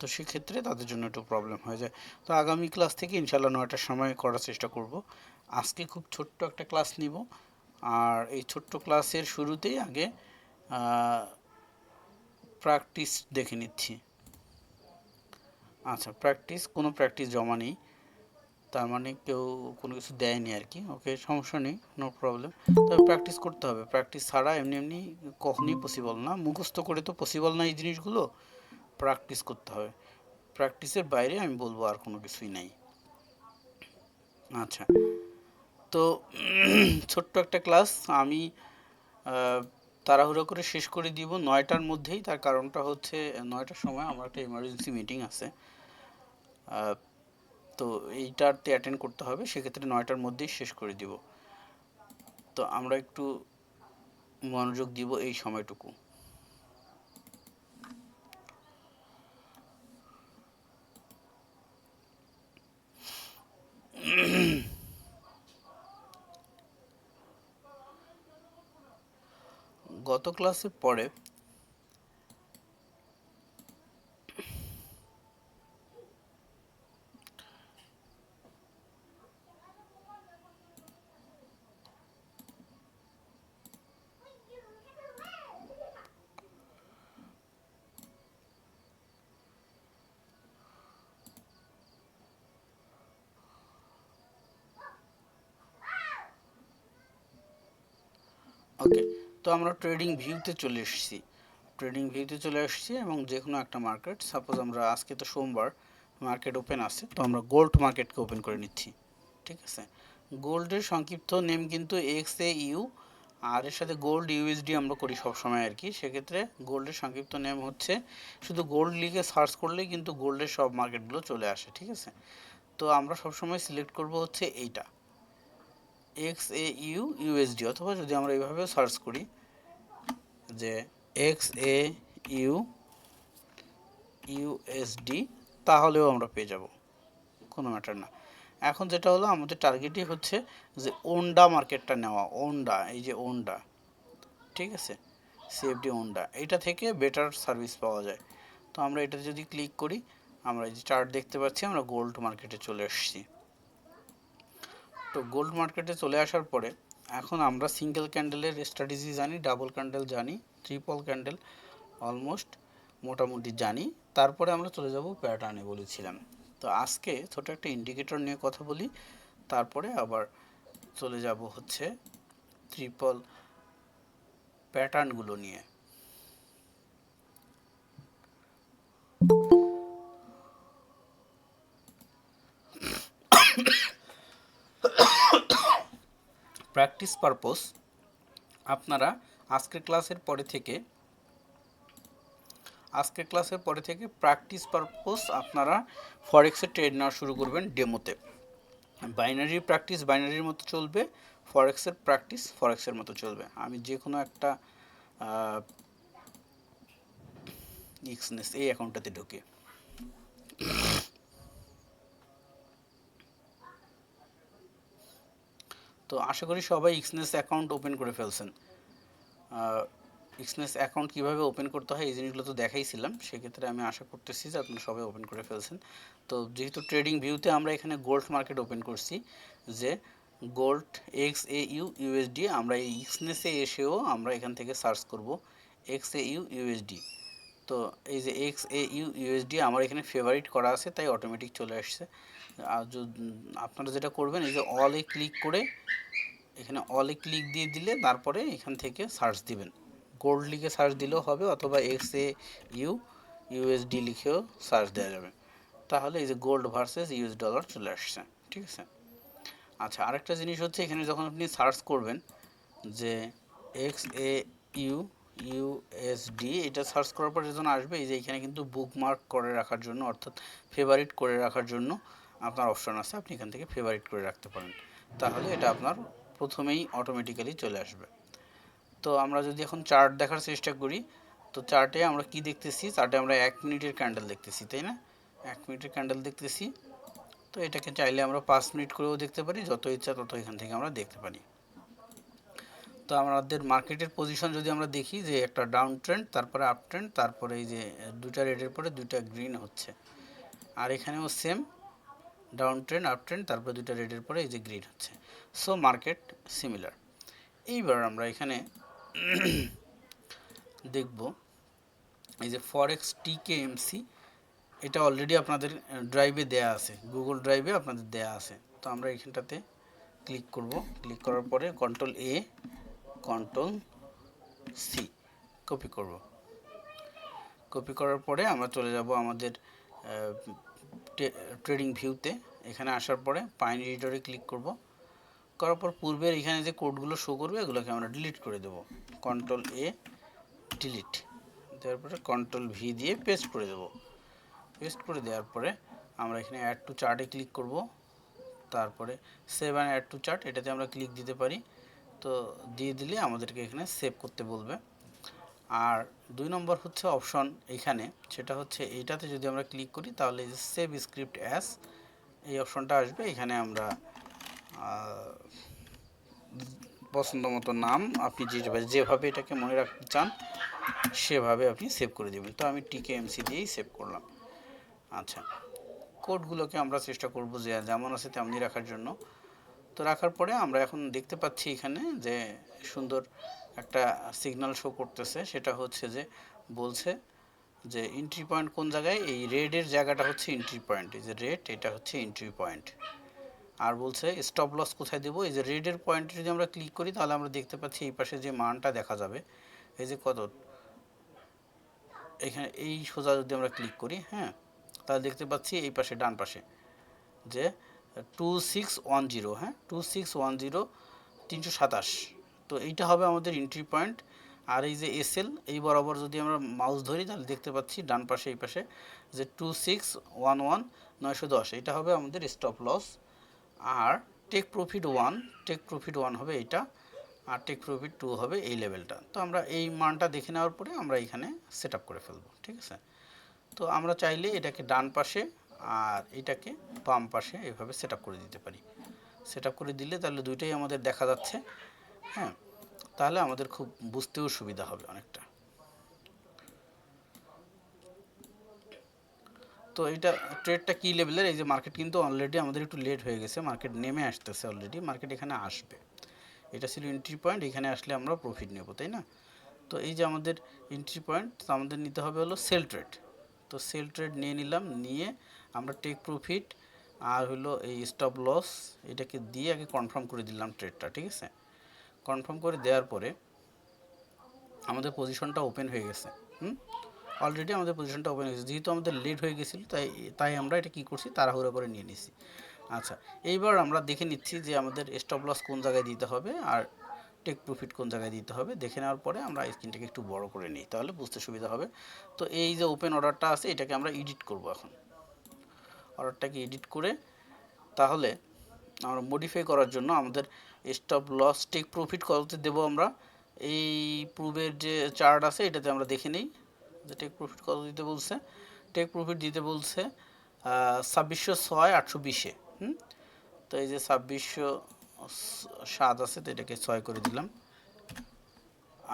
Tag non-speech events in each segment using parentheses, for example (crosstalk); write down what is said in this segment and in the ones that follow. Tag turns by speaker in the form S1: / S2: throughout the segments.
S1: তো সেক্ষেত্রে তাদের জন্য একটু প্রবলেম হয়ে যায়। তো আগামী ক্লাস থেকে ইনশাল্লাহ নয়টার সময় করার চেষ্টা করব। আজকে খুব ছোট্ট একটা ক্লাস নিব। আর এই ছোট্ট ক্লাসের শুরুতেই আগে প্র্যাকটিস দেখে নিচ্ছি। আচ্ছা প্র্যাকটিস কোনো প্র্যাকটিস জমা নেই। তার মানে কেউ কোনো কিছু দেয়নি আর কি। ওকে, সমস্যা নেই নো প্রবলেম তবে প্র্যাকটিস করতে হবে। প্র্যাকটিস ছাড়া এমনি এমনি কখনই পসিবল না। মুখস্থ করে তো পসিবল না এই জিনিসগুলো। প্র্যাকটিস করতে হবে। প্র্যাকটিসের বাইরে আমি বলব আর কোনো কিছুই নাই। আচ্ছা তো (clears throat) ছোট্ট একটা ক্লাস আমি তাড়াহুড়ো করে শেষ করে দিব নয়টার মধ্যেই। তার কারণটা হচ্ছে, নয়টার সময় আমার একটা ইমার্জেন্সি মিটিং আছে। তো এইটাতে অ্যাটেন্ড করতে হবে। সেক্ষেত্রে নয়টার মধ্যেই শেষ করে দিব। তো আমরা একটু মনোযোগ দিব এই সময়টুকু। গত ক্লাসে পরে ওকে তো আমরা ট্রেডিং ভিউতে চলে এসেছি। ট্রেডিং ভিউতে চলে এসেছি এবং যে কোনো একটা মার্কেট সাপোজ আমরা আজকে তো সোমবার মার্কেট ওপেন আছে, তো আমরা গোল্ড মার্কেটকে ওপেন করে নিচ্ছি। ঠিক আছে? গোল্ডের সংক্ষিপ্ত নেম কিন্তু এক্স এ ইউ আর এর সাথে গোল্ড ইউএসডি আমরা করি সবসময় আর কি। সেক্ষেত্রে গোল্ডের সংক্ষিপ্ত নেম হচ্ছে, শুধু গোল্ড লিগে সার্চ করলেই কিন্তু গোল্ডের সব মার্কেটগুলো চলে আসে, ঠিক আছে? তো আমরা সবসময় সিলেক্ট করব হচ্ছে এইটা। এক্স এ ইউ ইউএসডি অথবা যদি আমরা এইভাবে সার্চ করি, যে এক্স এ ইউ ইউএসডি তাহলেও আমরা পেয়ে যাব। কোনো ম্যাটার না। এখন যেটা হলো, আমাদের টার্গেটই হচ্ছে যে ওন্ডা মার্কেটটা নেওয়া ওন্ডা এই যে ওন্ডা ঠিক আছে? সিএফডি ওন্ডা এইটা থেকে বেটার সার্ভিস পাওয়া যায়। তো আমরা এটা যদি ক্লিক করি, আমরা এই যে চার্ট দেখতে পাচ্ছি, আমরা গোল্ড মার্কেটে চলে এসেছি। তো গোল্ড মার্কেটে চলে আসার পরে, এখন আমরা সিঙ্গেল ক্যান্ডেলের স্ট্র্যাটেজি জানি ডাবল ক্যান্ডেল জানি ট্রিপল ক্যান্ডেল অলমোস্ট মোটামুটি জানি। তারপরে আমরা চলে যাব প্যাটার্নে বলেছিলাম। তো আজকে ছোট একটা ইন্ডিকেটর নিয়ে কথা বলি, তারপরে আবার চলে যাব হচ্ছে ট্রিপল প্যাটার্নগুলো নিয়ে। প্র্যাকটিস পারপোজ আপনারা আজকের ক্লাসের পরে থেকে, আজকের ক্লাসের পরে থেকে প্র্যাকটিস পারপোজ আপনারা ফরেক্সের ট্রেড নেওয়া শুরু করবেন ডেমোতে। বাইনারি প্র্যাকটিস বাইনারির মতো চলবে, ফরেক্সের প্র্যাকটিস ফরেক্সের মতো চলবে। আমি যে কোনো একটা ইক্সনেস এই অ্যাকাউন্টটাতে ঢুকে। তো আশা করি সবাই ইক্সনেস অ্যাকাউন্ট ওপেন করে ফেলছেন। এক্সনেস অ্যাকাউন্ট কীভাবে ওপেন করতে হয় এই জিনিসগুলো তো দেখাইছিলাম, সেক্ষেত্রে আমি আশা করতেছি যে আপনারা সবাই ওপেন করে ফেলছেন। তো যেহেতু ট্রেডিং ভিউতে আমরা এখানে গোল্ড মার্কেট ওপেন করছি, যে gold X A U USD আমরা এই এক্সনেসে এসেও আমরা এখান থেকে সার্চ করব এক্স এ ইউ ইউএসডি তো এই যে এক্স এ ইউ ইউএসডি আমার এখানে ফেভারিট করা আছে, তাই অটোমেটিক চলে আসছে। আপনারা যেটা করবেন, এই যে অলে ক্লিক করে এখানে অলে ক্লিক দিয়ে দিলে তারপরে এখান থেকে সার্চ দিবেন। গোল্ড লিখে সার্চ দিলেও হবে অথবা এক্স এ ইউ ইউএসডি লিখেও সার্চ দেওয়া যাবে। তাহলে এই যে গোল্ড ভার্সেস ইউএস ডলার চলে আসছে, ঠিক আছে? আচ্ছা আরেকটা জিনিস হচ্ছে এখানে যখন আপনি সার্চ করবেন যে এক্স এ ইউ ইউএসডি এটা সার্চ করার পর যখন আসবে, এই যে এখানে কিন্তু বুকমার্ক করে রাখার জন্য, অর্থাৎ ফেভারিট করে রাখার জন্য আপনার অপশন আছে, আপনি এখান থেকে ফেভারিট করে রাখতে পারেন। তাহলে এটা আপনার প্রথমেই অটোমেটিক্যালি চলে আসবে। তো আমরা যদি এখন চার্ট দেখার চেষ্টা করি, তো চার্টে আমরা কি দেখতেছি? চার্টে আমরা এক মিনিটের ক্যান্ডেল দেখতেছি, তাই না? এক মিনিটের ক্যান্ডেল দেখতেছি। তো এটাকে চাইলে আমরা পাঁচ মিনিট করেও দেখতে পারি, যত ইচ্ছা তত এখান থেকে আমরা দেখতে পারি। তো আমাদের মার্কেটের পজিশন যদি আমরা দেখি, যে একটা ডাউন ট্রেন্ড তারপরে আপ ট্রেন্ড তারপরে এই যে দুইটা রেডের পরে দুইটা গ্রিন হচ্ছে। আর এখানেও same down trend up trend তারপরে দুইটা রেডের পরে এই যে গ্রিন হচ্ছে। So market similar. এইবার আমরা এখানে (clears throat) দেখব এই যে ফরেক্স টিকে এমসি এটা অলরেডি আপনাদের ড্রাইভে দেয়া আছে। গুগল ড্রাইভে আপনাদের দেয়া আছে। তো আমরা এখানটাতে ক্লিক করব। ক্লিক করার পরে control A control C copy করব। কপি করার পরে আমরা চলে যাব আমাদের ট্রেডিং ভিউতে এখানে আসার পরে পাইন এডিটরে ক্লিক করব। করার পর পূর্বের এখানে যে কোডগুলো শো করবে, এগুলোকে আমরা ডিলিট করে দেব। কন্ট্রোল এ ডিলিট দেওয়ার পরে কন্ট্রোল ভি দিয়ে পেস্ট করে দেব। পেস্ট করে দেওয়ার পরে আমরা এখানে অ্যাড টু চার্টে ক্লিক করব। তারপরে save and add to chart এটাতে আমরা ক্লিক দিতে পারি। তো দিয়ে দিলে আমাদেরকে এখানে সেভ করতে বলবে। আর দুই নম্বর হচ্ছে অপশন এখানে, সেটা হচ্ছে এইটাতে যদি আমরা ক্লিক করি তাহলে সেভ স্ক্রিপ্ট অ্যাস এই অপশনটা আসবে। এখানে আমরা পছন্দ মতো নাম আপনি যেভাবে যেভাবে এটাকে মনে রাখতে চান, সেভাবে আপনি সেভ করে দেবেন। তো আমি টিকে এমসি দিয়েই সেভ করলাম। আচ্ছা কোডগুলোকে আমরা চেষ্টা করব যে যেমন আছে তেমনি রাখার জন্য। তো রাখার পরে আমরা এখন দেখতে পাচ্ছি এখানে যে সুন্দর একটা সিগন্যাল শো করতেছে, সেটা হচ্ছে যে বলছে যে এন্ট্রি পয়েন্ট কোন জায়গায়? এই রেডের জায়গাটা হচ্ছে এন্ট্রি পয়েন্ট এই যে রেড এটা হচ্ছে এন্ট্রি পয়েন্ট আর বলছে স্টপ লস কোথায় দেবো? এই যে রেডের পয়েন্টে যদি আমরা ক্লিক করি, তাহলে আমরা দেখতে পাচ্ছি এই পাশে যে মানটা দেখা যাবে, এই যে কত? এখানে এই সোজা যদি আমরা ক্লিক করি হ্যাঁ তাহলে দেখতে পাচ্ছি এই পাশে, ডান পাশে, যে টু সিক্স ওয়ান জিরো হ্যাঁ টু সিক্স ওয়ান জিরো তিনশো সাতাশ। তো এইটা হবে আমাদের এন্ট্রি পয়েন্ট আর এই যে এসএল এই বরাবর যদি আমরা মাউস ধরি, তাহলে দেখতে পাচ্ছি ডান পাশে, এই পাশে, যে টু সিক্স ওয়ান ওয়ান নয়শো দশ এটা হবে আমাদের স্টপ লস আর take profit one take profit one হবে এইটা, আর টেক প্রফিট টু হবে এই লেভেলটা তো আমরা এই মানটা দেখে নেওয়ার পরে আমরা এখানে সেট করে ফেলব, ঠিক আছে? তো আমরা চাইলে এটাকে ডান পাশে আর এটাকে বাম পাশে এভাবে সেট করে দিতে পারি। সেট করে দিলে তাহলে দুইটাই আমাদের দেখা যাচ্ছে। হ্যাঁ তাহলে আমাদের খুব বুঝতেও সুবিধা হবে অনেকটা। তো এটা ট্রেডটা কী লেভেলের এই যে মার্কেট কিন্তু অলরেডি আমাদের একটু লেট হয়ে গেছে মার্কেট নেমে আসতেছে অলরেডি মার্কেট এখানে আসবে। এটা ছিল এন্ট্রি পয়েন্ট এখানে আসলে আমরা প্রফিট নেব, তাই না? তো এই যে আমাদের এন্ট্রি পয়েন্ট তো আমাদের নিতে হবে হলো সেল ট্রেড তো সেল ট্রেড নিয়ে নিলাম, নিয়ে আমরা টেক প্রফিট আর হলো এই স্টপ লস এটাকে দিয়ে আগে কনফার্ম করে দিলাম ট্রেডটা ঠিক আছে? কনফার্ম করে দেওয়ার পরে আমাদের পজিশনটা ওপেন হয়ে গেছে, হুম? অলরেডি আমাদের পজিশনটা ওপেন হয়ে গেছে। যেহেতু আমাদের লেট হয়ে গেছিল, তাই তাই আমরা এটা কী করছি? তাড়াহুড়ো করে নিয়ে নিছি। আচ্ছা এইবার আমরা দেখে নিচ্ছি যে আমাদের স্টপ লস কোন জায়গায় দিতে হবে আর টেক প্রফিট কোন জায়গায় দিতে হবে। দেখে নেওয়ার পরে আমরা স্ক্রিনটাকে একটু বড় করে নিই, তাহলে বুঝতে সুবিধা হবে। তো এই যে ওপেন অর্ডারটা আছে, এটাকে আমরা এডিট করব এখন। অর্ডারটাকে এডিট করে, তাহলে আমরা মডিফাই করার জন্য আমাদের স্টপ লস টেক প্রফিট কততে দেবো আমরা? এই প্রুভের যে চার্ট আছে, এটাতে আমরা দেখে নিই যে টেক প্রফিট কত দিতে বলছে। টেক প্রফিট দিতে বলছে ছাব্বিশশো ছয়, আটশো বিশে। হুম? তো এই যে ছাব্বিশশো সাত আছে, তো এটাকে ছয় করে দিলাম।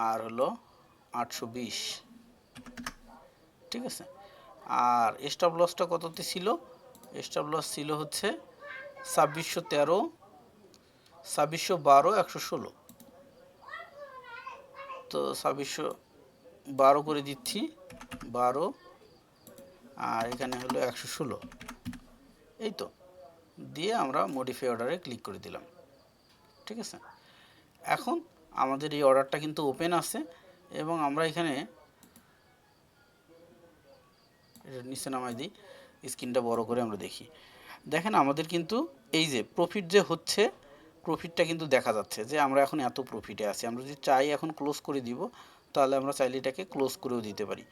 S1: আর হলো আটশো বিশ। ঠিক আছে? আর স্টপ লসটা কততে ছিল? স্টপ লস ছিল হচ্ছে ছাব্বিশশো তেরো ছাব্বিশশো বারো, একশো ষোলো। তো ছাব্বিশশো বারো করে দিচ্ছি, বারো, আর এখানে হলো একশো ষোলো। এই তো, দিয়ে আমরা মডিফাই অর্ডারে ক্লিক করে দিলাম। ঠিক আছে? এখন আমাদের এই অর্ডারটা কিন্তু ওপেন আছে, এবং আমরা এখানে নিচে নামাই দিই স্ক্রিনটা বড় করে আমরা দেখি। দেখেন আমাদের কিন্তু এই যে প্রফিট যে হচ্ছে প্রফিটটা কিন্তু দেখা যাচ্ছে যে আমরা এখন এত প্রফিটে আছি। আমরা যদি চাই এখন ক্লোজ করে দিব, তাহলে আমরা চাইলে এটাকে ক্লোজ করেও দিতে পারি।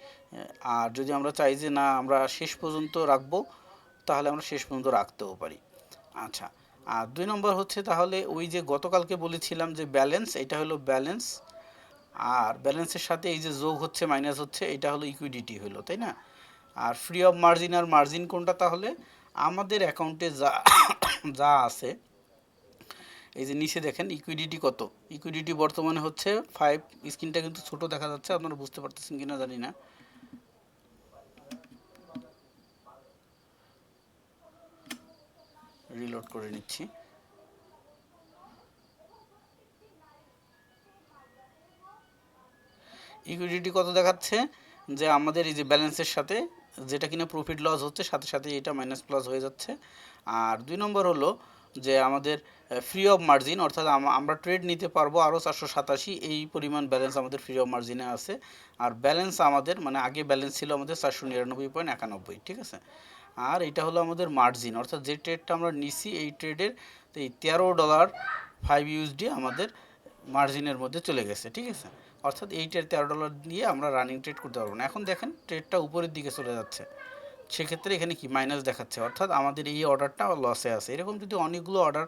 S1: আর যদি আমরা চাই যে না, আমরা শেষ পর্যন্ত রাখব, তাহলে আমরা শেষ পর্যন্ত রাখতেও পারি। আচ্ছা আর দুই নম্বর হচ্ছে তাহলে ওই যে গতকালকে বলেছিলাম যে ব্যালেন্স এটা হলো ব্যালেন্স আর ব্যালেন্সের সাথে এই যে যোগ হচ্ছে মাইনাস হচ্ছে, এটা হলো ইকুইডিটি হলো, তাই না? আর ফ্রি অফ মার্জিন আর মার্জিন কোনটা তাহলে? আমাদের অ্যাকাউন্টে যা (coughs) যা আছে এই যে নিচে দেখেন ইকুইডিটি কত? ইকুইডিটি বর্তমানে হচ্ছে ফাইভ স্ক্রিনটা কিন্তু ছোট দেখা যাচ্ছে, আপনারা বুঝতে পারতেছেন কিনা জানি না। রিলোড করে নিচ্ছি। ইকুইডিটি কত দেখাচ্ছে? যে আমাদের এই যে ব্যালেন্সের সাথে, যেটা কিনা প্রফিট লস হচ্ছে, সাথে সাথে এটা মাইনাস প্লাস হয়ে যাচ্ছে। আর দুই নম্বর হলো যে আমাদের ফ্রি অফ মার্জিন অর্থাৎ আমরা ট্রেড নিতে পারব আরও চারশো সাতাশি, এই পরিমাণ ব্যালেন্স আমাদের ফ্রি অফ মার্জিনে আছে। আর ব্যালেন্স আমাদের মানে আগে ব্যালেন্স ছিল আমাদের চারশো নিরানব্বই পয়েন্ট একানব্বই, ঠিক আছে? আর এটা হলো আমাদের মার্জিন অর্থাৎ যে ট্রেডটা আমরা নিছি, এই ট্রেডের এই তেরো ডলার ফাইভ ইউএসডি আমাদের মার্জিনের মধ্যে চলে গেছে, ঠিক আছে? অর্থাৎ এইটার তেরো ডলার দিয়ে আমরা রানিং ট্রেড করতে পারব না। এখন দেখেন ট্রেডটা উপরের দিকে চলে যাচ্ছে। সেক্ষেত্রে এখানে কি মাইনাস দেখাচ্ছে? অর্থাৎ আমাদের এই অর্ডারটা লসে আছে। এরকম যদি অনেকগুলো অর্ডার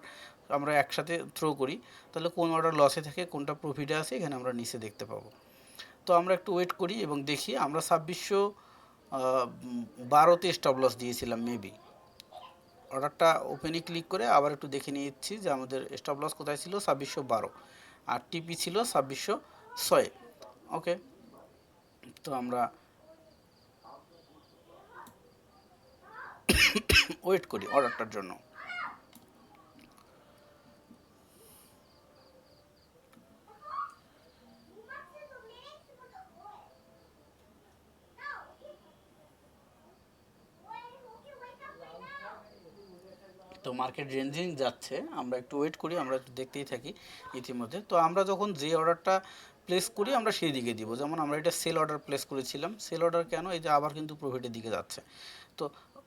S1: আমরা একসাথে থ্রো করি, তাহলে কোন অর্ডার লসে থাকে, কোনটা প্রফিটে আছে, এখানে আমরা নিচে দেখতে পাবো। তো আমরা একটু ওয়েট করি এবং দেখি। আমরা ছাব্বিশশো বারোতে স্টপ লস দিয়েছিলাম মেবি অর্ডারটা ওপেনে ক্লিক করে আবার একটু দেখে নিয়েছি যে আমাদের স্টপ লস কোথায় ছিল? ছাব্বিশশো বারো। আর টিপি ছিল ছাব্বিশশো ছয়। ওকে তো আমরা ওয়েট করি অর্ডারটার জন্য। তো মার্কেট রেঞ্জিং যাচ্ছে, আমরা একটু ওয়েট করি, আমরা একটু দেখতেই থাকি ইতিমধ্যে। তো আমরা যখন যে অর্ডারটা প্লেস করি, আমরা সেই দিকে দিব। যেমন আমরা এটা সেল অর্ডার প্লেস করেছিলাম, সেল অর্ডার কেন? এই যে আবার কিন্তু প্রফিটের দিকে যাচ্ছে। তো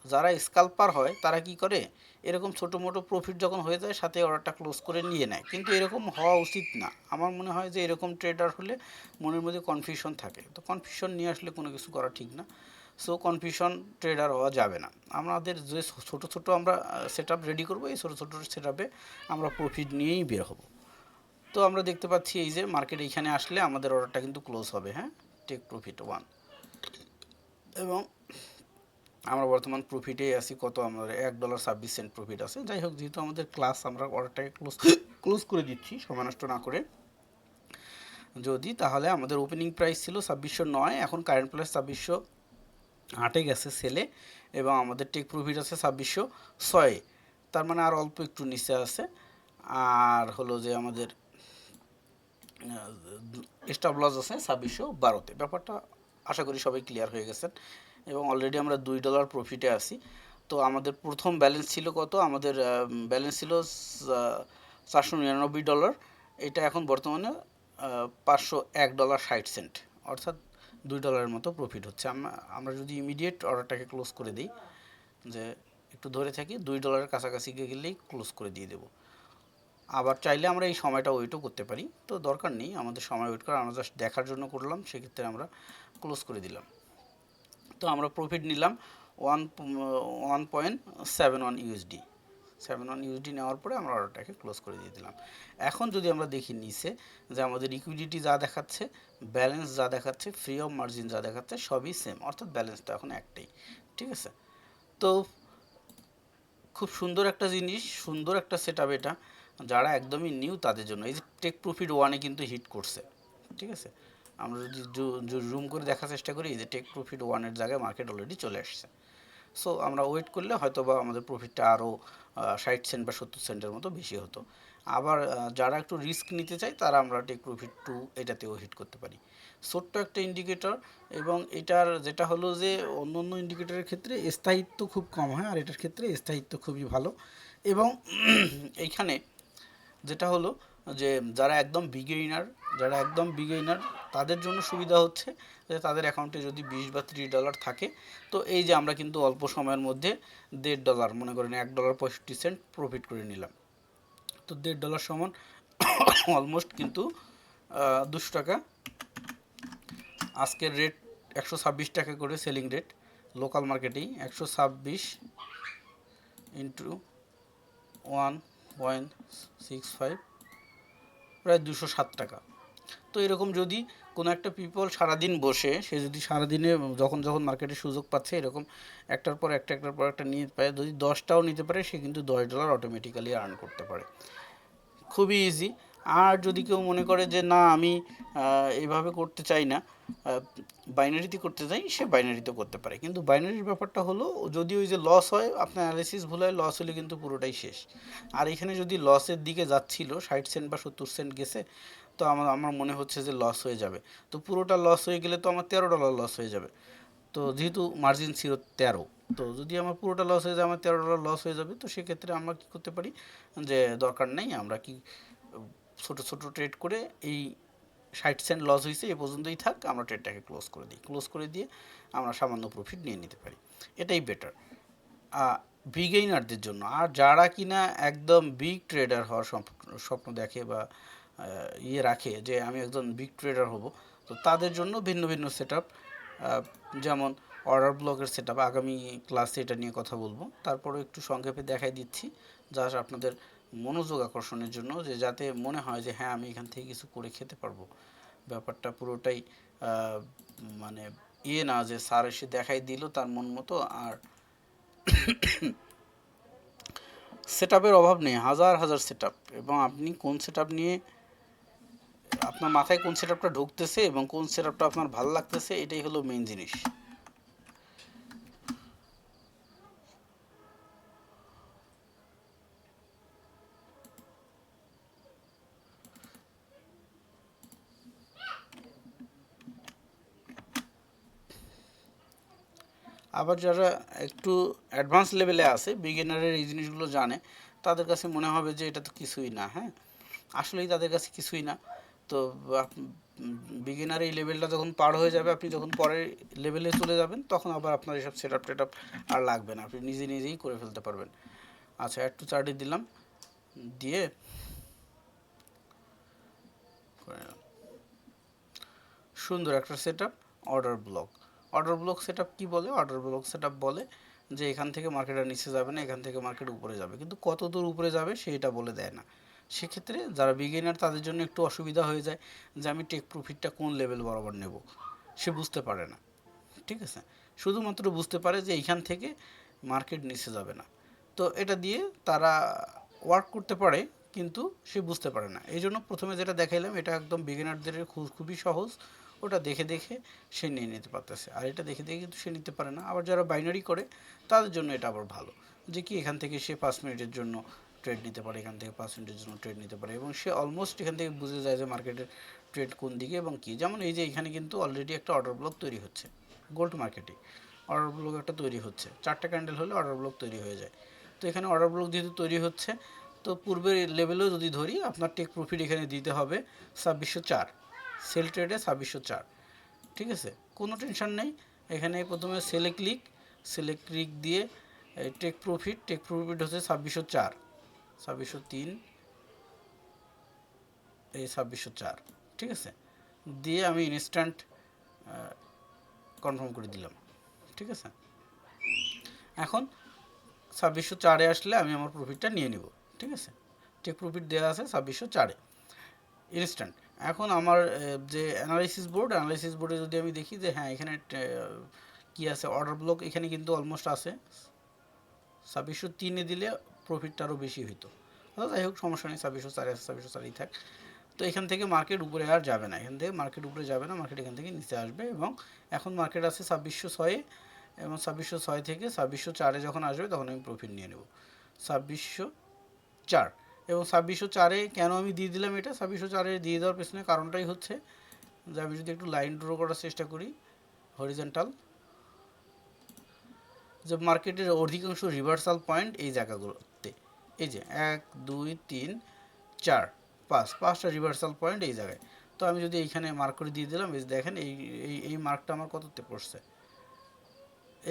S1: যারা স্কাল্পার হয়, তারা কি করে? এরকম ছোটো মোটো প্রফিট যখন হয়ে যায়, সাথে অর্ডারটা ক্লোজ করে নিয়ে নেয়। কিন্তু এরকম হওয়া উচিত না। আমার মনে হয় যে, এরকম ট্রেডার হলে মনের মধ্যে কনফিউশন থাকে। তো কনফিউশন নিয়ে আসলে কোনো কিছু করা ঠিক না। সো কনফিউশন ট্রেডার হওয়া যাবে না। আমাদের যে ছোটো ছোটো আমরা সেট রেডি করব, এই ছোটো ছোটো সেট আমরা প্রফিট নিয়েই বের হব। তো আমরা দেখতে পাচ্ছি এই যে মার্কেট এইখানে আসলে আমাদের অর্ডারটা কিন্তু ক্লোজ হবে হ্যাঁ? টেক প্রফিট ওয়ান এবং আমরা বর্তমান প্রফিটে আছি, কত আমাদের? এক ডলার ছাব্বিশ সেন্ট প্রফিট আছে। যাই হোক, যেহেতু আমাদের ক্লাস আমরা অর্ডারটাকে ক্লোজ ক্লোজ করে দিচ্ছি সময় নষ্ট না করে। যদি তাহলে আমাদের ওপেনিং প্রাইস ছিল ছাব্বিশশো নয়, এখন কারেন্ট প্রাইস ছাব্বিশশো আটে গেছে সেলে এবং আমাদের টেক প্রফিট আছে ছাব্বিশশো ছয়ে। তার মানে আর অল্প একটু নিচে আছে। আর হলো যে আমাদের স্টপ লস আছে ছাব্বিশশো বারোতে। ব্যাপারটা আশা করি সবাই ক্লিয়ার হয়ে গেছেন। এবং অলরেডি আমরা দুই ডলার প্রফিটে আছি। তো আমাদের প্রথম ব্যালেন্স ছিল কত? আমাদের ব্যালেন্স ছিল চারশো নিরানব্বই ডলার এটা এখন বর্তমানে পাঁচশো এক ডলার ষাট সেন্ট অর্থাৎ দুই ডলারের মতো প্রফিট হচ্ছে। আমরা যদি ইমিডিয়েট অর্ডারটাকে ক্লোজ করে দিই, যে একটু ধরে থাকি, দুই ডলারের কাছাকাছি গিয়ে গেলেই ক্লোজ করে দিয়ে দেবো। আবার চাইলে আমরা এই সময়টা ওয়েটও করতে পারি। তো দরকার নেই, আমাদের সময় ওয়েট করা আমরা জাস্ট দেখার জন্য করলাম, সেক্ষেত্রে আমরা ক্লোজ করে দিলাম। তো আমরা প্রফিট নিলাম one one point seven one USD seven one USD নেওয়ার পরে আমরা অর্ডারটাকে ক্লোজ করে দিয়ে দিলাম। এখন যদি আমরা দেখি নিচে, যে আমাদের ইকুইডিটি যা দেখাচ্ছে ব্যালেন্স যা দেখাচ্ছে ফ্রি অফ মার্জিন যা দেখাচ্ছে, সবই সেম অর্থাৎ ব্যালেন্সটা এখন একটাই, ঠিক আছে? তো খুব সুন্দর একটা জিনিস, সুন্দর একটা সেট এটা। যারা একদমই নিউ তাদের জন্য। এই যে টেক প্রফিট ওয়ানে কিন্তু হিট করছে, ঠিক আছে? আমরা যদি জুম করে দেখার চেষ্টা করি যে টেক প্রফিট ওয়ানের জায়গায় মার্কেট অলরেডি চলে আসছে। সো আমরা ওয়েট করলে হয়তো বা আমাদের প্রফিটটা আরও ষাট সেন্ট বা সত্তর সেন্টের মতো বেশি হতো। আবার যারা একটু রিস্ক নিতে চায়, তারা আমরা টেক প্রফিট টু এটাতেও হিট করতে পারি। ছোট্ট একটা ইন্ডিকেটর এবং এটার যেটা হলো যে অন্য অন্য ইন্ডিকেটরের ক্ষেত্রে স্থায়িত্ব খুব কম হয়, আর এটার ক্ষেত্রে স্থায়িত্ব খুবই ভালো। এবং (clears throat) এইখানে যেটা হলো যে, যারা একদম বিগেইনার যারা একদম বিগেইনার তাদের জন্য সুবিধা হচ্ছে যে তাদের অ্যাকাউন্টে যদি বিশ বা ত্রিশ ডলার থাকে, তো এই যে আমরা কিন্তু অল্প সময়ের মধ্যে দেড় ডলার মনে করেন এক ডলার পঁয়ষট্টি সেন্ট প্রফিট করে নিলাম। তো দেড় ডলার সমান (coughs) অলমোস্ট কিন্তু দুশো টাকা। আজকের রেট একশো ছাব্বিশ টাকা করে সেলিং রেট লোকাল মার্কেটেই একশো ছাব্বিশ into one point six five প্রায় দুশো সাত টাকা। তো এরকম যদি কোনো একটা পিপল সারাদিন বসে সে যদি সারাদিনে যখন যখন মার্কেটে সুযোগ পাচ্ছে এরকম একটার পর একটা একটার পর একটা নিয়ে পায় যদি দশটাও নিতে পারে সে কিন্তু দশ ডলার অটোমেটিক্যালি আর্ন করতে পারে। খুবই ইজি আর যদি কেউ মনে করে যে না আমি আহ, এইভাবে করতে চাই না বাইনারিতে করতে চাই সে বাইনারিতে করতে পারে। কিন্তু বাইনারির ব্যাপারটা হলো যদি ওই যে লস হয় আপনার অ্যানালিসিস ভুল হয় লস হলে কিন্তু পুরোটাই শেষ। আর এখানে যদি লসের দিকে যাচ্ছিল ষাট সেন্ট বা সত্তর সেন্ট গেছে তো আমার আমার মনে হচ্ছে যে লস হয়ে যাবে। তো পুরোটা লস হয়ে গেলে তো আমার তেরো ডলার লস হয়ে যাবে। তো যেহেতু মার্জিন ছিল তেরো, তো যদি আমার পুরোটা লস হয়ে যায়, আমার তেরো ডলার লস হয়ে যাবে, তো সেক্ষেত্রে আমরা কী করতে পারি? যে দরকার নেই, আমরা কি ছোট ছোট ট্রেড করে এই ষাট সেন্ট লস হয়েছে, এ পর্যন্তই থাক, আমরা ট্রেডটাকে ক্লোজ করে দিই। ক্লোজ করে দিয়ে আমরা সামান্য প্রফিট নিয়ে নিতে পারি। এটাই বেটার বিগেইনারদের জন্য, আর যারা কিনা একদম বিগ ট্রেডার হওয়ার স্বপ্ন- দেখে বা ইয়ে রাখে যে আমি একজন বিগ ট্রেডার হব। তো তাদের জন্য ভিন্ন ভিন্ন সেট যেমন অর্ডার ব্লকের সেট আগামী ক্লাসে এটা নিয়ে কথা বলব। তারপরে একটু সংক্ষেপে দেখাই দিচ্ছি জাস্ট আপনাদের মনোযোগ আকর্ষণের জন্য যে যাতে মনে হয় যে হ্যাঁ আমি এখান থেকে কিছু করে খেতে পারব। ব্যাপারটা পুরোটাই মানে ইয়ে না যে স্যার এসে দেখাই দিল তার মন মতো আর (coughs) সেট অভাব নেই। হাজার হাজার সেট এবং আপনি কোন সেট নিয়ে আপনার মাথায় কোন সেট ঢুকতেছে এবং কোন সেট আপনার ভালো লাগতেছে, এটাই হলো মেইন জিনিস। আবার যারা একটু অ্যাডভান্স লেভেলে আছে বিগিনারের এই জিনিসগুলো জানে, তাদের কাছে মনে হবে যে এটা তো কিছুই না হ্যাঁ? আসলেই তাদের কাছে কিছুই না। তো বিগিনার এই লেভেলটা যখন পার হয়ে যাবে, আপনি যখন পরের লেভেলে চলে যাবেন, তখন আবার আপনার এসব সেট আপ টেট আপ আর লাগবে না। আপনি নিজে নিজেই করে ফেলতে পারবেন। আচ্ছা একটু চার্টে দিলাম। দিয়ে সুন্দর একটা set up order block order block set up কী বলে? অর্ডার ব্লক সেট আপ বলে যে এখান থেকে মার্কেটের নিচে যাবে না, এখান থেকে মার্কেট উপরে যাবে। কিন্তু কত দূর উপরে যাবে, সেটা বলে দেয় না। সেক্ষেত্রে যারা বিগিনার তাদের জন্য একটু অসুবিধা হয়ে যায় যে আমি টেক প্রফিটটা কোন লেভেল বরাবর নেব। সে বুঝতে পারে না। ঠিক আছে? শুধুমাত্র বুঝতে পারে যে এইখান থেকে মার্কেট নিচে যাবে না। তো এটা দিয়ে তারা ওয়ার্ক করতে পারে, কিন্তু সে বুঝতে পারে না। এই জন্য প্রথমে যেটা দেখাইলাম, এটা একদম বিগিনারদের খুবই সহজ। ওটা দেখে দেখে সে নিয়ে নিতে পারতেছে। আর এটা দেখে দেখে কিন্তু সে নিতে পারে না। আবার যারা বাইনারি করে, তাদের জন্য এটা আবার ভালো। যে কি এখান থেকে সে পাঁচ মিনিটের জন্য ট্রেড নিতে পারে, এখান থেকে পাঁচ মিনিটের জন্য ট্রেড নিতে পারে এবং সে অলমোস্ট এখান থেকে বুঝে যায় যে মার্কেটের ট্রেড কোন দিকে এবং কী। যেমন এই যে এখানে কিন্তু অলরেডি একটা অর্ডার ব্লক তৈরি হচ্ছে গোল্ড মার্কেটে অর্ডার ব্লক একটা তৈরি হচ্ছে, চারটা ক্যান্ডেল হলে অর্ডার ব্লক তৈরি হয়ে যায়। তো এখানে অর্ডার ব্লক যেহেতু তৈরি হচ্ছে, তো পূর্বের লেভেলেও যদি ধরি, আপনার টেক প্রফিট এখানে দিতে হবে ছাব্বিশশো চার সেল ট্রেডে ছাব্বিশশো চার, ঠিক আছে? কোনো টেনশন নেই, এখানে প্রথমে সেলে ক্লিক সেলে ক্লিক দিয়ে টেক প্রফিট টেক প্রফিট হচ্ছে ছাব্বিশশো চার। ছাব্বিশশো তিন, এই ছাব্বিশশো চার, ঠিক আছে? দিয়ে আমি ইনস্ট্যান্ট কনফার্ম করে দিলাম, ঠিক আছে? এখন ছাব্বিশশো চারে আসলে আমি আমার প্রফিটটা নিয়ে নিব, ঠিক আছে? টেক প্রফিট দেওয়া আছে ছাব্বিশশো চারে ইনস্ট্যান্ট এখন আমার যে অ্যানালাইসিস বোর্ড অ্যানালাইসিস বোর্ডে যদি আমি দেখি যে হ্যাঁ এখানে কি আছে অর্ডার ব্লক এখানে কিন্তু অলমোস্ট আছে। ছাব্বিশশো তিনে দিলে প্রফিটটা আরও বেশি হইতো। যাই হোক, সমস্যা নেই, ছাব্বিশশো চারে ছাব্বিশশো চারেই থাক। তো এখান থেকে মার্কেট উপরে আর যাবে না। এখান থেকে মার্কেট উপরে যাবে না মার্কেট এখান থেকে নিচে আসবে এবং এখন মার্কেট আছে ছাব্বিশশো ছয়ে এবং ছাব্বিশশো ছয় থেকে ছাব্বিশশো চারে যখন আসবে তখন আমি প্রফিট নিয়ে নেব। ছাব্বিশশো চার। এবং ছাব্বিশশো চারে কেন আমি দিয়ে দিলাম এটা? ছাব্বিশশো চারে দিয়ে দেওয়ার পেছনে কারণটাই হচ্ছে যে আমি যদি একটু লাইন ড্র করার চেষ্টা করি হরিজেন্টাল যে মার্কেটের অধিকাংশ রিভার্সাল পয়েন্ট এই জায়গাগুলোতে। এই যে এক, দুই, তিন, চার, পাঁচ, পাঁচটা রিভার্সাল পয়েন্ট এই জায়গায়। তো আমি যদি এইখানে মার্ক করে দিয়ে দিলাম, এই দেখেন, এই এই মার্কটা আমার কততে পড়ছে?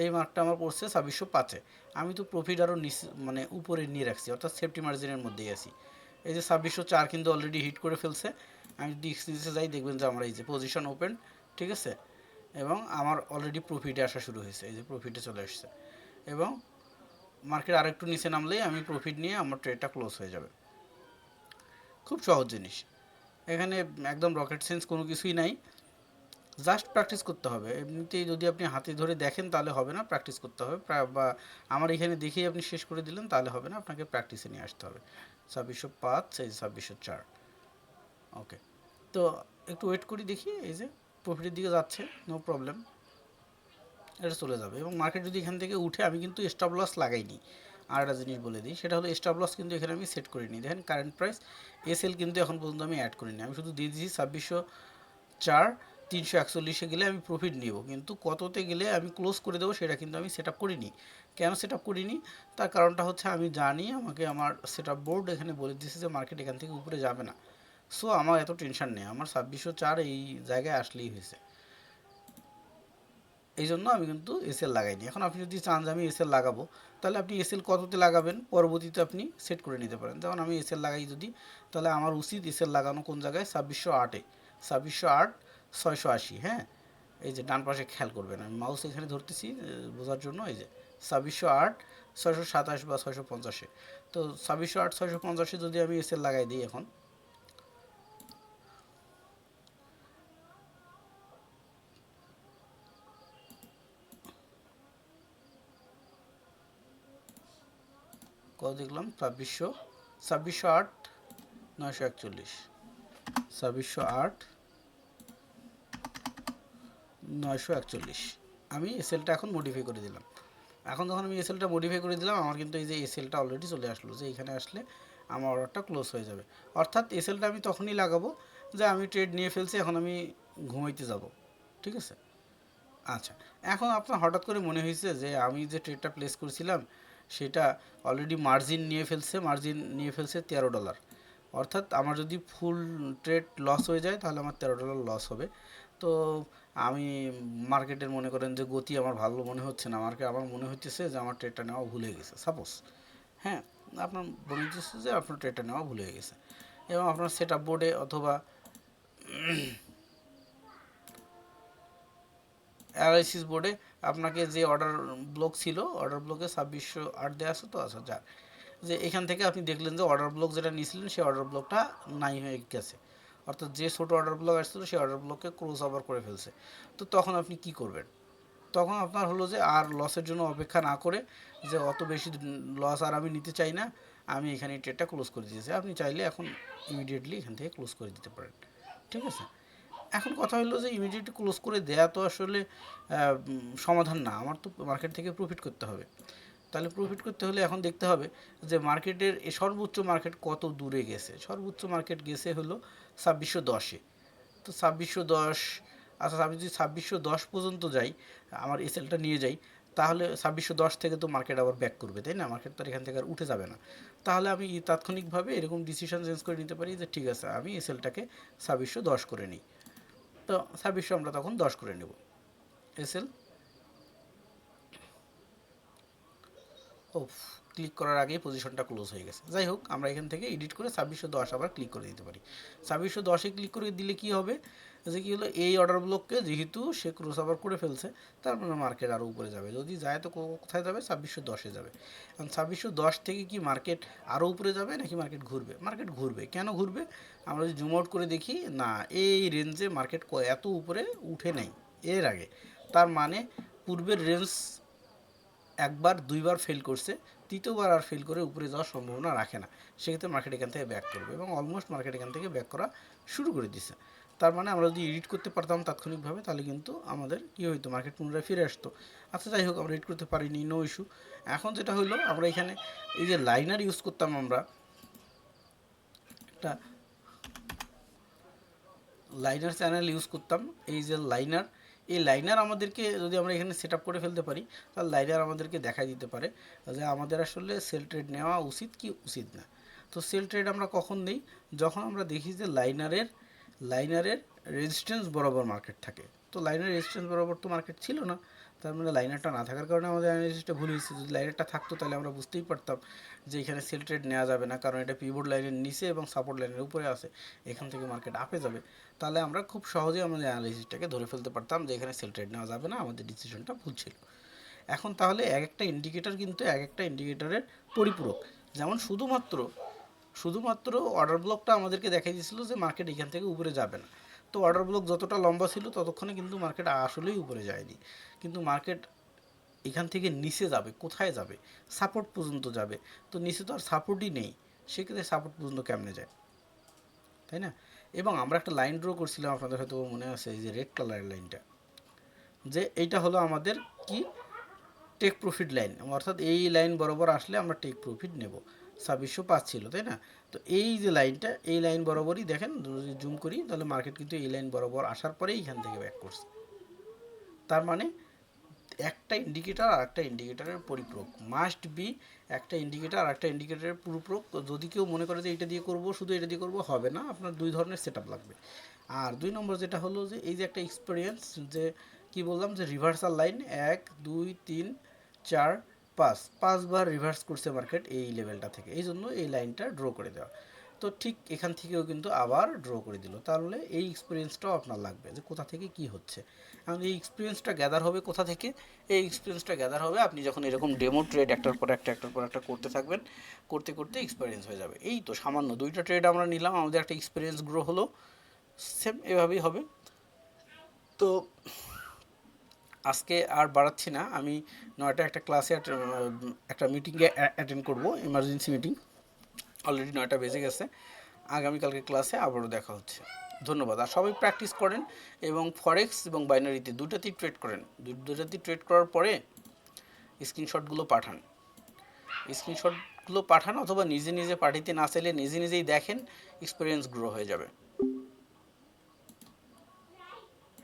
S1: এই মার্কটা আমার পড়ছে ছাব্বিশশো পাঁচে। আমি তো প্রফিট আরও নিচ মানে উপরে নিয়ে রাখছি, অর্থাৎ সেফটি মার্জিনের মধ্যেই আছি। এই যে ছাব্বিশশো চার কিন্তু অলরেডি হিট করে ফেলছে। আমি যদি এক্সচেঞ্জে যাই, দেখবেন যে আমার এই যে পজিশন ওপেন ঠিক আছে? এবং আমার অলরেডি প্রফিটে আসা শুরু হয়েছে, এই যে প্রফিটে চলে এসছে এবং মার্কেট আরেকটু নিচে নামলেই আমি প্রফিট নিয়ে আমার ট্রেডটা ক্লোজ হয়ে যাবে। খুব সহজ জিনিস। এখানে একদম রকেট সেন্স কোনো কিছুই নাই। জাস্ট প্র্যাকটিস করতে হবে। এমনিতেই যদি আপনি হাতে ধরে দেখেন তাহলে হবে না প্র্যাকটিস করতে হবে। বা আমার এখানে দেখেই আপনি শেষ করে দিলেন, তাহলে হবে না। আপনাকে প্র্যাকটিসে নিয়ে আসতে হবে। ছাব্বিশশো পাঁচ, এই ছাব্বিশশো চার। ওকে তো একটু ওয়েট করি দেখি, এই যে প্রফিটের দিকে যাচ্ছে নো প্রবলেম এটা চলে যাবে এবং মার্কেট যদি এখান থেকে উঠে আমি কিন্তু স্টপ লস লাগাইনি। আর একটা জিনিস বলে দিই, সেটা হলো স্টপ লস কিন্তু এখানে আমি সেট করিনি। দেখেন কারেন্ট প্রাইস এসএল কিন্তু এখন পর্যন্ত আমি অ্যাড করিনি। আমি শুধু দিয়ে দিয়েছি ছাব্বিশশো চার, তিনশো একচল্লিশে গেলে আমি প্রফিট নিব। কিন্তু কততে গেলে আমি ক্লোজ করে দেবো সেটা কিন্তু আমি সেট আপ করিনি। কেন সেট আপ করিনি? তার কারণটা হচ্ছে আমি জানি, আমাকে আমার সেট আপ বোর্ড এখানে বলে দিয়েছে যে মার্কেট এখান থেকে উপরে যাবে না। সো আমার এত টেনশন নেই। আমার ছাব্বিশশো চার এই জায়গায় আসলেই হয়েছে। এই জন্য আমি কিন্তু এসএল লাগাইনি। এখন আপনি যদি চান যে আমি এসএল লাগাবো, তাহলে আপনি এসএল কততে লাগাবেন? পরবর্তীতে আপনি সেট করে নিতে পারেন। যেমন আমি এসএল লাগাই যদি, তাহলে আমার উচিত এসএল লাগানো কোন জায়গায়? ছাব্বিশশো আটে ছাব্বিশশো আট, ছয়শো আশি হ্যাঁ? এই যে ডান পাশে খেয়াল করবেন। আমি মাউস এখানে ধরতেছি বোঝার জন্য এই যে ছাব্বিশশো আট, ছয়শো সাতাশ বা ছয়শো পঞ্চাশে তো ছাব্বিশশো আট, ছয়শো পঞ্চাশে যদি আমি এসএল লাগাই দিই এখন কত দেখলাম ছাব্বিশশো ছাব্বিশশো আট, নয়শো একচল্লিশ। ছাব্বিশশো আট, নয়শো একচল্লিশ। আমি এসএলটা এখন মডিফাই করে দিলাম। এখন যখন আমি এসএলটা মডিফাই করে দিলাম, আমার কিন্তু এই যে এসএলটা অলরেডি চলে আসলো যে এখানে আসলে আমার অর্ডারটা ক্লোজ হয়ে যাবে। অর্থাৎ এসএলটা আমি তখনই লাগাবো যে আমি ট্রেড নিয়ে ফেলছি, এখন আমি ঘুমাইতে যাব। ঠিক আছে? আচ্ছা। এখন আপনার হঠাৎ করে মনে হয়েছে যে আমি যে ট্রেডটা প্লেস করেছিলাম সেটা অলরেডি মার্জিন নিয়ে ফেলছে মার্জিন নিয়ে ফেলছে তেরো ডলার অর্থাৎ আমার যদি ফুল ট্রেড লস হয়ে যায়, তাহলে আমার তেরো ডলার লস হবে। তো আমি মার্কেটের মনে করেন যে গতি আমার ভালো মনে হচ্ছে না। মার্কেট আমার মনে হচ্ছে যে আমার ট্রেডটা নেওয়া ভুলে গেছে। সাপোজ হ্যাঁ আপনার মনে হচ্ছে যে আপনার ট্রেডটা নেওয়া ভুলে গেছে। এবং আপনার সেট আপ বোর্ডে অথবা (clears throat) অ্যানালাইসিস বোর্ডে আপনাকে যে অর্ডার ব্লক ছিল অর্ডার ব্লকে ছাব্বিশশো আট দেওয়া আছে তো? আচ্ছা যাক। যে এখান থেকে আপনি দেখলেন যে অর্ডার ব্লক যেটা নিয়েছিলেন, সেই অর্ডার ব্লকটা নাই হয়ে গেছে। অর্থাৎ যে ছোটো অর্ডার ব্লক আসছিল, সেই অর্ডার ব্লককে ক্রস ওভার করে ফেলছে। তো তখন আপনি কি করবেন? তখন আপনার হলো যে আর লসের জন্য অপেক্ষা না করে যে অত বেশি লস আর আমি নিতে চাই না, আমি এখানে ট্রেডটা ক্লোজ করে দিয়েছি। আপনি চাইলে এখন ইমিডিয়েটলি এখান থেকে ক্লোজ করে দিতে পারেন। ঠিক আছে? এখন কথা হলো যে ইমিডিয়েটলি ক্লোজ করে দেয়া তো আসলে সমাধান না। আমার তো মার্কেট থেকে প্রফিট করতে হবে। তাহলে প্রফিট করতে হলে এখন দেখতে হবে যে মার্কেটের সর্বোচ্চ মার্কেট কত দূরে গেছে। সর্বোচ্চ মার্কেট গেছে হলো ছাব্বিশশো দশে। তো ছাব্বিশশো দশ আচ্ছা আমি যদি ছাব্বিশশো দশ পর্যন্ত যাই, আমার এসএলটা নিয়ে যাই, তাহলে ছাব্বিশশো দশ থেকে তো মার্কেট আবার ব্যাক করবে, তাই না? মার্কেট তো এখান থেকে আর উঠে যাবে না। তাহলে আমি তাৎক্ষণিকভাবে এরকম ডিসিশন চেঞ্জ করে নিতে পারি যে ঠিক আছে, আমি এসএলটাকে ছাব্বিশশো দশ করে নিই। তো ছাব্বিশশো আমরা তখন দশ করে নেব। এসএল ও ক্লিক করার আগেই পজিশনটা ক্লোজ হয়ে গেছে। যাই হোক, আমরা এখান থেকে এডিট করে ছাব্বিশশো দশ আবার ক্লিক করে দিতে পারি। ছাব্বিশশো দশে ক্লিক করে দিলে কি হবে? যে কী হলো? এই অর্ডার ব্লককে যেহেতু সে ক্রস আবার করে ফেলছে, তার মানে মার্কেট আরও উপরে যাবে। যদি যায় তো কোথায় যাবে? ছাব্বিশশো দশে যাবে। কারণ ছাব্বিশশো দশ থেকে কি মার্কেট আরও উপরে যাবে নাকি মার্কেট ঘুরবে? মার্কেট ঘুরবে। কেন ঘুরবে? আমরা যদি জুম আউট করে দেখি, না, এই রেঞ্জে মার্কেট এত উপরে উঠে নেই এর আগে। তার মানে পূর্বের রেঞ্জ একবার, দুইবার ফেল করছে। তৃতীয়বার আর ফেল করে উপরে যাওয়ার সম্ভাবনা রাখে না। সেক্ষেত্রে মার্কেট এখান থেকে ব্যাক করবে এবং অলমোস্ট মার্কেট এখান থেকে ব্যাক করা শুরু করে দিছে। তার মানে আমরা যদি এডিট করতে পারতাম তাৎক্ষণিকভাবে, তাহলে কিন্তু আমাদের কী হইতো মার্কেট পুনরায় ফিরে আসতো। আচ্ছা যাই হোক, আমরা এডিট করতে পারিনি নো ইস্যু এখন যেটা হলো আমরা এখানে এই যে লাইনার ইউজ করতাম আমরা, একটা লাইনার চ্যানেল ইউজ করতাম। এই যে লাইনার এই লাইনার আমাদেরকে যদি আমরা এখানে সেট করে ফেলতে পারি, তাহলে লাইনার আমাদেরকে দেখাই দিতে পারে যে আমাদের আসলে সেল ট্রেড নেওয়া উচিত কি উচিত না। তো সেল ট্রেড আমরা কখন দিই যখন আমরা দেখি যে লাইনারের লাইনারের রেজিস্ট্যান্স বরাবর মার্কেট থাকে। তো লাইনার রেজিস্ট্যান্স বরাবর তো মার্কেট ছিল না। তার মানে লাইনারটা না থাকার কারণে আমাদের অ্যানালিসিসটা ভুল হয়েছে। যদি লাইনারটা থাকতো তাহলে আমরা বুঝতেই পারতাম যে এখানে সেল ট্রেড নেওয়া যাবে না, কারণ এটা পিবোর্ড লাইনের নিচে এবং সাপোর্ট লাইনের উপরে আছে। এখান থেকে মার্কেট আপে যাবে। তাহলে আমরা খুব সহজেই আমাদের অ্যানালিসিসটাকে ধরে ফেলতে পারতাম যে এখানে সেল ট্রেড নেওয়া যাবে না, আমাদের ডিসিশনটা ভুল ছিল। এখন তাহলে এক একটা ইন্ডিকেটর কিন্তু এক একটা ইন্ডিকেটরের পরিপূরক। যেমন শুধুমাত্র শুধুমাত্র অর্ডার ব্লকটা আমাদেরকে দেখাই দিয়েছিল যে মার্কেট এখান থেকে উপরে যাবে না। তো অর্ডার ব্লক যতটা লম্বা ছিল ততক্ষণে কিন্তু মার্কেট আসলেই উপরে যায়নি। কিন্তু মার্কেট এখান থেকে নিচে যাবে, কোথায় যাবে? সাপোর্ট পর্যন্ত যাবে। তো নিচে তো আর সাপোর্টই নেই। সেক্ষেত্রে সাপোর্ট পর্যন্ত কেমনে যায়? তাই না? এবং আমরা একটা লাইন ড্র করছিলাম, আপনাদের হয়তো মনে আছে এই যে রেড কালারের লাইনটা, যে এইটা হলো আমাদের কি? টেক প্রফিট লাইন অর্থাৎ এই লাইন বরাবর আসলে আমরা টেক প্রফিট নেব। ছাব্বিশশো পাঁচ ছিল, তাই না? তো এই যে লাইনটা, এই লাইন বরাবরই দেখেন, যদি জুম করি, তাহলে মার্কেট কিন্তু এই লাইন বরাবর আসার পরেই এখান থেকে ব্যাক করছে। তার মানে একটা ইন্ডিকেটার আর একটা ইন্ডিকেটারের পরিপূরক। মাস্ট বি একটা ইন্ডিকেটার আর একটা ইন্ডিকেটারের পুরোপুরো যদি কেউ মনে করে যে এটা দিয়ে করব, শুধু এটা দিয়ে করব, হবে না। আপনার দুই ধরনের সেট লাগবে। আর দুই নম্বর যেটা হলো যে, এই যে একটা এক্সপিরিয়েন্স যে, কি বললাম যে রিভার্সাল লাইন এক, দুই, তিন, চার, পাঁচ। পাঁচবার রিভার্স করছে মার্কেট এই লেভেলটা থেকে। এই জন্য এই লাইনটা ড্র করে দেওয়া। তো ঠিক এখান থেকেও কিন্তু আবার ড্র করে দিল। তাহলে এই এক্সপিরিয়েন্সটাও আপনার লাগবে যে কোথা থেকে কি হচ্ছে। এখন এই এক্সপিরিয়েন্সটা গ্যাদার হবে কোথা থেকে? এই এক্সপিরিয়েন্সটা গ্যাদার হবে আপনি যখন এরকম ডেমো ট্রেড একটার পর একটা, একটার পর একটা করতে থাকবেন, করতে করতে এক্সপিরিয়েন্স হয়ে যাবে। এই তো সামান্য দুইটা ট্রেড আমরা নিলাম, আমাদের একটা এক্সপিরিয়েন্স গ্রো হলো। সেম এভাবেই হবে। তো আজকে আর বাড়াচ্ছি না। আমি নয়টা একটা ক্লাসে একটা মিটিংয়ে অ্যাটেন্ড করব এমার্জেন্সি মিটিং অলরেডি নয়টা বেজে গেছে। আগামীকালকে ক্লাসে আবারও দেখা হচ্ছে। ধন্যবাদ। আর সবাই প্র্যাকটিস করেন এবং ফরেক্স এবং বাইনারিতে দুটাতেই ট্রেড করেন। দুটাতেই ট্রেড করার পরে স্ক্রিনশটগুলো পাঠান। স্ক্রিনশটগুলো পাঠান অথবা নিজে নিজে পাঠিতে না চাইলে নিজে নিজেই দেখেন এক্সপিরিয়েন্স গ্রো হয়ে যাবে।